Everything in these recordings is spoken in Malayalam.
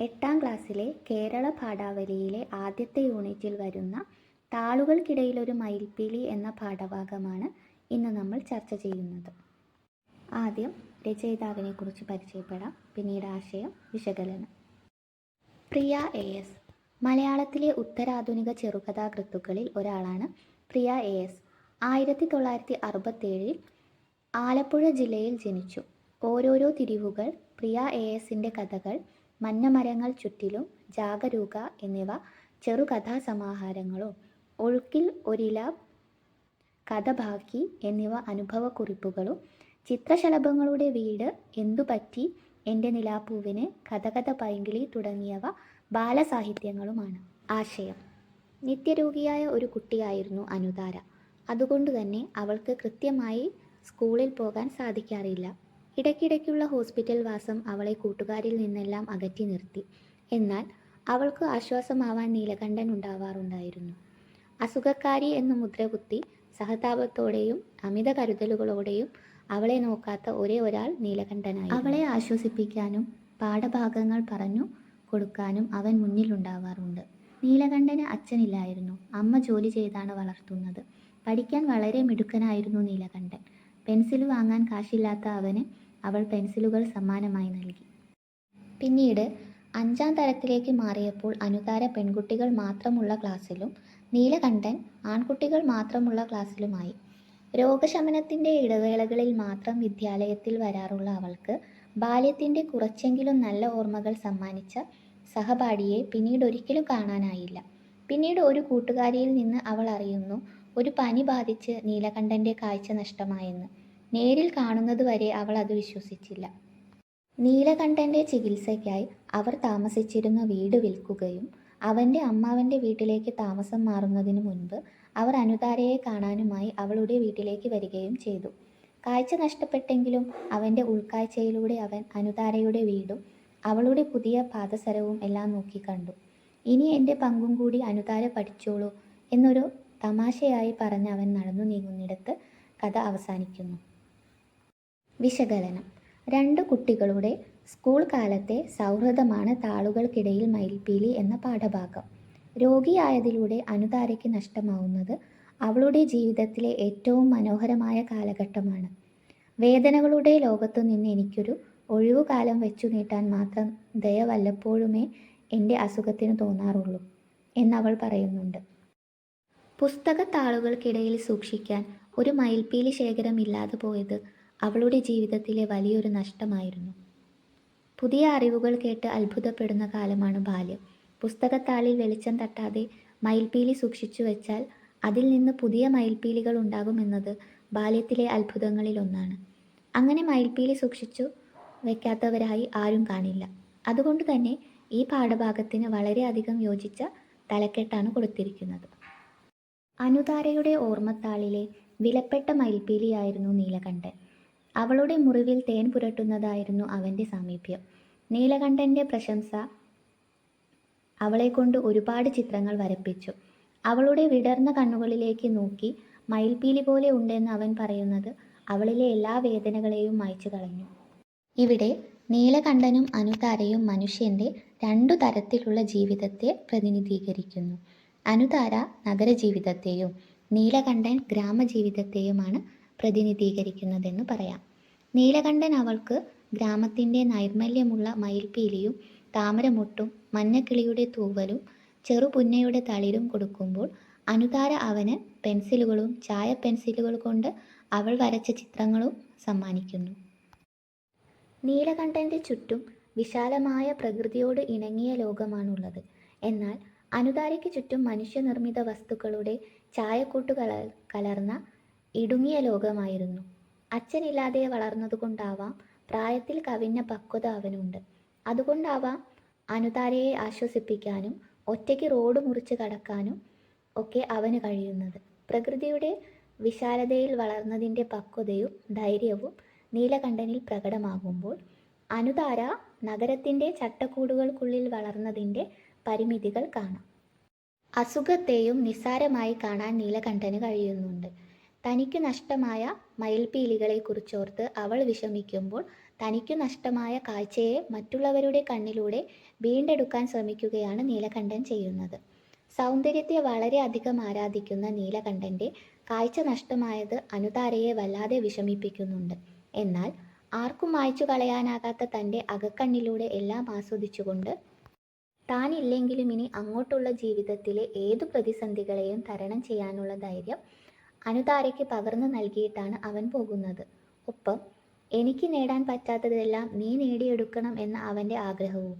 എട്ടാം ക്ലാസ്സിലെ കേരള പാഠാവലിയിലെ ആദ്യത്തെ യൂണിറ്റിൽ വരുന്ന താളുകൾക്കിടയിലൊരു മയിൽപ്പീലി എന്ന പാഠഭാഗമാണ് ഇന്ന് നമ്മൾ ചർച്ച ചെയ്യുന്നത്. ആദ്യം രചയിതാവിനെ കുറിച്ച് പരിചയപ്പെടാം. പിന്നീട് ആശയം വിശകലനം. Priya A S. മലയാളത്തിലെ ഉത്തരാധുനിക ചെറുകഥാകൃത്തുക്കളിൽ ഒരാളാണ് പ്രിയ എ എസ്. ആയിരത്തി തൊള്ളായിരത്തി അറുപത്തേഴിൽ ആലപ്പുഴ ജില്ലയിൽ ജനിച്ചു. ഓരോരോ തിരിവുകൾ പ്രിയ എ എസിന്റെ കഥകൾ മഞ്ഞമരങ്ങൾ ചുറ്റിലും ജാഗരൂക എന്നിവ ചെറുകഥാസമാഹാരങ്ങളും ഒഴുക്കിൽ ഒരില കഥ ബാക്കി എന്നിവ അനുഭവക്കുറിപ്പുകളും ചിത്രശലഭങ്ങളുടെ വീട് എന്തുപറ്റി എന്റെ നിലാപ്പൂവിന് കഥകഥ പൈങ്കിളി തുടങ്ങിയവ ബാലസാഹിത്യങ്ങളുമാണ്. ആശയം. നിത്യരോഗിയായ ഒരു കുട്ടിയായിരുന്നു അനുതാര. അതുകൊണ്ട് തന്നെ അവൾക്ക് കൃത്യമായി സ്കൂളിൽ പോകാൻ സാധിക്കാറില്ല. ഇടയ്ക്കിടയ്ക്കുള്ള ഹോസ്പിറ്റൽ വാസം അവളെ കൂട്ടുകാരിൽ നിന്നെല്ലാം അകറ്റി നിർത്തി. എന്നാൽ അവൾക്ക് ആശ്വാസമാവാൻ നീലകണ്ഠൻ ഉണ്ടാവാറുണ്ടായിരുന്നു. അസുഖക്കാരി എന്ന് മുദ്രകുത്തി സഹതാപത്തോടെയും അമിത കരുതലുകളോടെയും അവളെ നോക്കാത്ത ഒരേ ഒരാൾ നീലകണ്ഠനായി അവളെ ആശ്വസിപ്പിക്കാനും പാഠഭാഗങ്ങൾ പറഞ്ഞു കൊടുക്കാനും അവൻ മുന്നിലുണ്ടാവാറുണ്ട് നീലകണ്ഠന് അച്ഛനില്ലായിരുന്നു. അമ്മ ജോലി ചെയ്താണ് വളർത്തുന്നത്. പഠിക്കാൻ വളരെ മിടുക്കനായിരുന്നു നീലകണ്ഠൻ. പെൻസിൽ വാങ്ങാൻ കാശില്ലാത്ത അവന് അവൾ പെൻസിലുകൾ സമ്മാനമായി നൽകി. പിന്നീട് അഞ്ചാം തരത്തിലേക്ക് മാറിയപ്പോൾ അനുകാര പെൺകുട്ടികൾ മാത്രമുള്ള ക്ലാസ്സിലും നീലകണ്ഠൻ ആൺകുട്ടികൾ മാത്രമുള്ള ക്ലാസ്സിലുമായി. രോഗശമനത്തിന്റെ ഇടവേളകളിൽ മാത്രം വിദ്യാലയത്തിൽ വരാറുള്ള അവൾക്ക് ബാല്യത്തിന്റെ കുറച്ചെങ്കിലും നല്ല ഓർമ്മകൾ സമ്മാനിച്ച സഹപാഠിയെ പിന്നീട് ഒരിക്കലും കാണാനായില്ല. പിന്നീട് ഒരു കൂട്ടുകാരിയിൽ നിന്ന് അവൾ അറിയുന്നു ഒരു പനി ബാധിച്ച് നീലകണ്ഠന്റെ കാഴ്ച നഷ്ടമായെന്ന്. നേരിൽ കാണുന്നത് വരെ അവൾ അത് വിശ്വസിച്ചില്ല. നീലകണ്ഠന്റെ ചികിത്സയ്ക്കായി അവർ താമസിച്ചിരുന്ന വീട് വിൽക്കുകയും അവന്റെ അമ്മാവന്റെ വീട്ടിലേക്ക് താമസം മാറുന്നതിന് മുൻപ് അവർ അനുതാരയെ കാണാനുമായി അവളുടെ വീട്ടിലേക്ക് വരികയും ചെയ്തു. കാഴ്ച നഷ്ടപ്പെട്ടെങ്കിലും അവന്റെ ഉൾക്കാഴ്ചയിലൂടെ അവൻ അനുതാരയുടെ വീടും അവളുടെ പുതിയ പാദസരവും എല്ലാം നോക്കി കണ്ടു. ഇനി എന്റെ പങ്കും കൂടി അനുതാര പഠിച്ചോളൂ എന്നൊരു തമാശയായി പറഞ്ഞ് അവൻ നടന്നു നീങ്ങുന്നിടത്ത് കഥ അവസാനിക്കുന്നു. വിശകലനം. രണ്ട് കുട്ടികളുടെ സ്കൂൾ കാലത്തെ സൗഹൃദമാണ് താളുകൾക്കിടയിൽ മയിൽപ്പീലി എന്ന പാഠഭാഗം. രോഗിയായതിലൂടെ അനുതാരയ്ക്ക് നഷ്ടമാവുന്നത് അവളുടെ ജീവിതത്തിലെ ഏറ്റവും മനോഹരമായ കാലഘട്ടമാണ്. വേദനകളുടെ ലോകത്തു നിന്ന് എനിക്കൊരു ഒഴിവുകാലം വെച്ചു നീട്ടാൻ മാത്രം ദയ വല്ലപ്പോഴുമേ എന്റെ അസുഖത്തിന് തോന്നാറുള്ളൂ എന്നവൾ പറയുന്നുണ്ട്. പുസ്തകത്താളുകൾക്കിടയിൽ സൂക്ഷിക്കാൻ ഒരു മയിൽപ്പീലി ശേഖരം ഇല്ലാതെ പോയത് അവളുടെ ജീവിതത്തിലെ വലിയൊരു നഷ്ടമായിരുന്നു. പുതിയ അറിവുകൾ കേട്ട് അത്ഭുതപ്പെടുന്ന കാലമാണ് ബാല്യം. പുസ്തകത്താളിൽ വെളിച്ചം തട്ടാതെ മയിൽപീലി സൂക്ഷിച്ചു വെച്ചാൽ അതിൽ നിന്ന് പുതിയ മയിൽപ്പീലികൾ ഉണ്ടാകുമെന്നത് ബാല്യത്തിലെ അത്ഭുതങ്ങളിലൊന്നാണ് അങ്ങനെ മയിൽപീലി സൂക്ഷിച്ചു വെക്കാത്തവരായി ആരും കാണില്ല. അതുകൊണ്ട് തന്നെ ഈ പാഠഭാഗത്തിന് വളരെയധികം യോജിച്ച തലക്കെട്ടാണ് കൊടുത്തിരിക്കുന്നത്. അനുതാരയുടെ ഓർമ്മത്താളിലെ വിലപ്പെട്ട മയിൽപീലിയായിരുന്നു നീലകണ്ഠൻ. അവളുടെ മുറിവിൽ തേൻ പുരട്ടുന്നതായിരുന്നു അവന്റെ സാമീപ്യം. നീലകണ്ഠന്റെ പ്രശംസ അവളെക്കൊണ്ട് ഒരുപാട് ചിത്രങ്ങൾ വരപ്പിച്ചു. അവളുടെ വിടർന്ന കണ്ണുകളിലേക്ക് നോക്കി മയിൽപീലി പോലെ ഉണ്ടെന്ന് അവൻ പറയുന്നത് അവളിലെ എല്ലാ വേദനകളെയും മായ്ച്ചു കളഞ്ഞു. ഇവിടെ നീലകണ്ഠനും അനുതാരയും മനുഷ്യന്റെ രണ്ടു തരത്തിലുള്ള ജീവിതത്തെ പ്രതിനിധീകരിക്കുന്നു. അനുതാര നഗരജീവിതത്തെയും നീലകണ്ഠൻ ഗ്രാമജീവിതത്തെയുമാണ് പ്രതിനിധീകരിക്കുന്നതെന്ന് പറയാം. നീലകണ്ഠൻ അവൾക്ക് ഗ്രാമത്തിന്റെ നൈർമല്യമുള്ള മയിൽപ്പീലിയും താമരമുട്ടും മഞ്ഞക്കിളിയുടെ തൂവലും ചെറുപുന്നയുടെ തളിരും കൊടുക്കുമ്പോൾ അനുതാര അവന് പെൻസിലുകളും ചായ പെൻസിലുകൾ കൊണ്ട് അവൾ വരച്ച ചിത്രങ്ങളും സമ്മാനിക്കുന്നു. നീലകണ്ഠന്റെ ചുറ്റും വിശാലമായ പ്രകൃതിയോട് ഇണങ്ങിയ ലോകമാണുള്ളത്. എന്നാൽ അനുതാരയ്ക്ക് ചുറ്റും മനുഷ്യനിർമ്മിത വസ്തുക്കളുടെ ചായക്കൂട്ട് കല കലർന്ന ഇടുങ്ങിയ ലോകമായിരുന്നു. അച്ഛനില്ലാതെ വളർന്നതുകൊണ്ടാവാം പ്രായത്തിൽ കവിഞ്ഞ പക്വത അവനുണ്ട്. അതുകൊണ്ടാവാം അനുതാരയെ ആശ്വസിപ്പിക്കാനും ഒറ്റയ്ക്ക് റോഡ് മുറിച്ച് കടക്കാനും ഒക്കെ അവന് കഴിയുന്നത്. പ്രകൃതിയുടെ വിശാലതയിൽ വളർന്നതിന്റെ പക്വതയും ധൈര്യവും നീലകണ്ഠനിൽ പ്രകടമാകുമ്പോൾ അനുതാര നഗരത്തിന്റെ ചട്ടക്കൂടുകൾക്കുള്ളിൽ വളർന്നതിന്റെ പരിമിതികൾ കാണാം. അസുഖത്തെയും നിസ്സാരമായി കാണാൻ നീലകണ്ഠന് കഴിയുന്നുണ്ട്. തനിക്ക് നഷ്ടമായ മയിൽപ്പീലികളെക്കുറിച്ചോർത്ത് അവൾ വിഷമിക്കുമ്പോൾ തനിക്ക് നഷ്ടമായ കാഴ്ചയെ മറ്റുള്ളവരുടെ കണ്ണിലൂടെ വീണ്ടെടുക്കാൻ ശ്രമിക്കുകയാണ് നീലകണ്ഠൻ ചെയ്യുന്നത്. സൗന്ദര്യത്തെ വളരെ അധികം ആരാധിക്കുന്ന നീലകണ്ഠന്റെ കാഴ്ച നഷ്ടമായത് അനുതാരയെ വല്ലാതെ വിഷമിപ്പിക്കുന്നുണ്ട്. എന്നാൽ ആർക്കും മായ്ച്ചു കളയാനാകാത്ത തന്റെ അകക്കണ്ണിലൂടെ എല്ലാം ആസ്വദിച്ചുകൊണ്ട് താനില്ലെങ്കിലും ഇനി അങ്ങോട്ടുള്ള ജീവിതത്തിലെ ഏതു പ്രതിസന്ധികളെയും തരണം ചെയ്യാനുള്ള ധൈര്യം അനുതാരയ്ക്ക് പകർന്നു നൽകിയിട്ടാണ് അവൻ പോകുന്നത്. ഒപ്പം എനിക്ക് നേടാൻ പറ്റാത്തതെല്ലാം നീ നേടിയെടുക്കണം എന്ന അവന്റെ ആഗ്രഹവും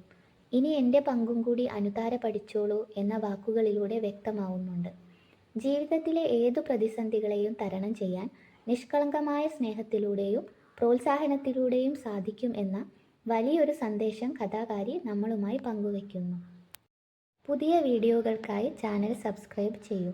ഇനി എന്റെ പങ്കും കൂടി അനുതാര പഠിച്ചോളൂ എന്ന വാക്കുകളിലൂടെ വ്യക്തമാവുന്നുണ്ട്. ജീവിതത്തിലെ ഏതു പ്രതിസന്ധികളെയും തരണം ചെയ്യാൻ നിഷ്കളങ്കമായ സ്നേഹത്തിലൂടെയും പ്രോത്സാഹനത്തിലൂടെയും സാധിക്കും എന്ന വലിയൊരു സന്ദേശം കഥാകാരി നമ്മളുമായി പങ്കുവയ്ക്കുന്നു. പുതിയ വീഡിയോകൾക്കായി ചാനൽ സബ്സ്ക്രൈബ് ചെയ്യൂ.